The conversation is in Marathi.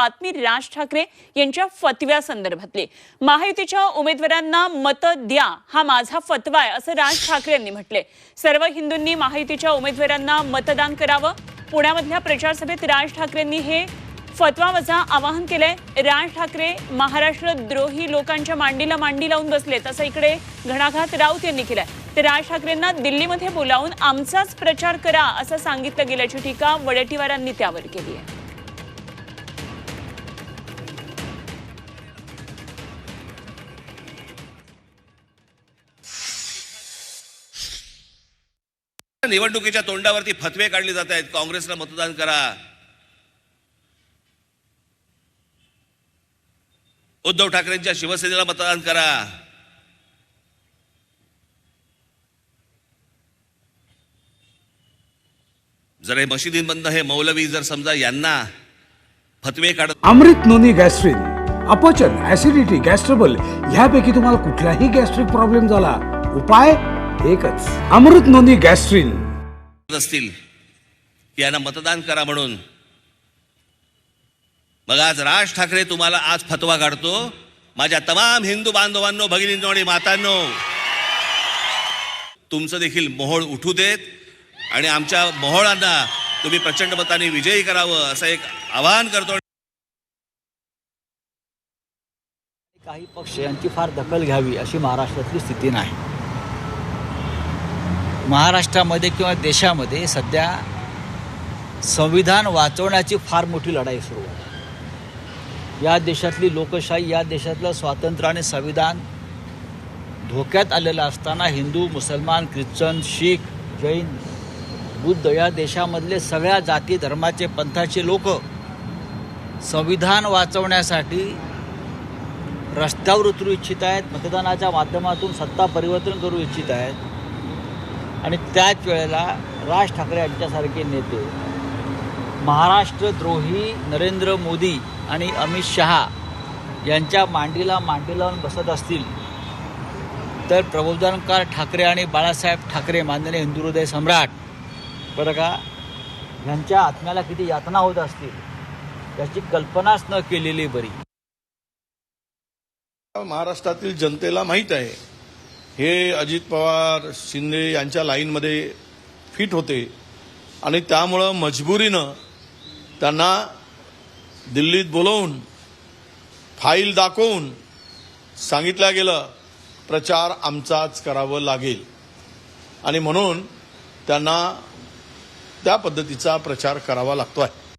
बातमी राज ठाकरे यांच्या फतव्यासंदर्भातली महायुतीच्या उमेदवारांना मत द्या हा माझा फतवा आहे असं राज ठाकरे यांनी म्हटले. सर्व हिंदूंनी महायुतीच्या उमेदवारांना मतदान करावं. पुण्यामधल्या प्रचारसभेत राज ठाकरेंनी हे फतवा वजा आवाहन केलंय. राज ठाकरे महाराष्ट्र द्रोही लोकांच्या मांडीला मांडी लावून बसलेत असं इकडे घणाघात राऊत यांनी केलाय. तर राज ठाकरेंना दिल्लीमध्ये बोलावून आमचाच प्रचार करा असं सांगितलं गेल्याची टीका वडेट्टीवारांनी त्यावर केली आहे. निवडणुकीच्या तोंडावरती फतवे काढले जात आहेत. काँग्रेसला मतदान करा. उद्धव ठाकरेंच्या शिवसेनेला मतदान करा. जर हे मशिदींमधनं हे मौलवी जर समजा यांना फतवे काढत अमृत नोनी गॅस्ट्रिन अपचन ऍसिडिटी गॅस्ट्रबल ह्यापैकी तुम्हाला कुठलाही गॅस्ट्रिक प्रॉब्लेम झाला. उपाय? एकच. Amrit noni gastrin. असतील की यांना मतदान करा म्हणून. मग आज राज ठाकरे तुम्हाला आज फतवा काढतो. माझ्या तमाम हिंदू बांधवांनो भगिनींनो आणि मातांनो तुमचं देखील मोहोळ उठू देत आणि आमच्या मोहोळांना तुम्ही प्रचंड मताने विजयी करावं असं एक आवाहन करतो. काही पक्ष यांची फार दखल घ्यावी अशी महाराष्ट्रातली स्थिती नाही. महाराष्ट्रामध्ये किंवा देशामध्ये सध्या संविधान वाचवण्याची फार मोठी लढाई सुरू आहे. या देशातली लोकशाही या देशातलं स्वातंत्र्य आणि संविधान धोक्यात आलेलं असताना हिंदू मुसलमान ख्रिश्चन शीख जैन बुद्ध या देशामधले सगळ्या जाती धर्माचे पंथाचे लोक संविधान वाचवण्यासाठी रस्त्यावर उतरू इच्छित आहेत मतदानाच्या माध्यमातून सत्ता परिवर्तन करू इच्छित आहेत. आणि त्याच वेळेला राज ठाकरे यांच्यासारखे नेते महाराष्ट्रद्रोही नरेंद्र मोदी आणि अमित शहा यांच्या मांडीला मांडी लावून बसत असतील तर प्रबोधनकार ठाकरे आणि बाळासाहेब ठाकरे माननीय हिंदू हृदय सम्राट बरं का ह्यांच्या आत्म्याला किती यातना होत असतील याची कल्पनाच न केलेली बरी. महाराष्ट्रातील जनतेला माहीत आहे हे अजित पवार शिंदे यांच्या लाईनमध्ये फिट होते. आणि त्यामुळं मजबुरीनं त्यांना दिल्लीत बोलवून फाईल दाखवून सांगितलं गेलं प्रचार आमचाच करावं लागेल. आणि म्हणून त्यांना त्या पद्धतीचा प्रचार करावा लागतो आहे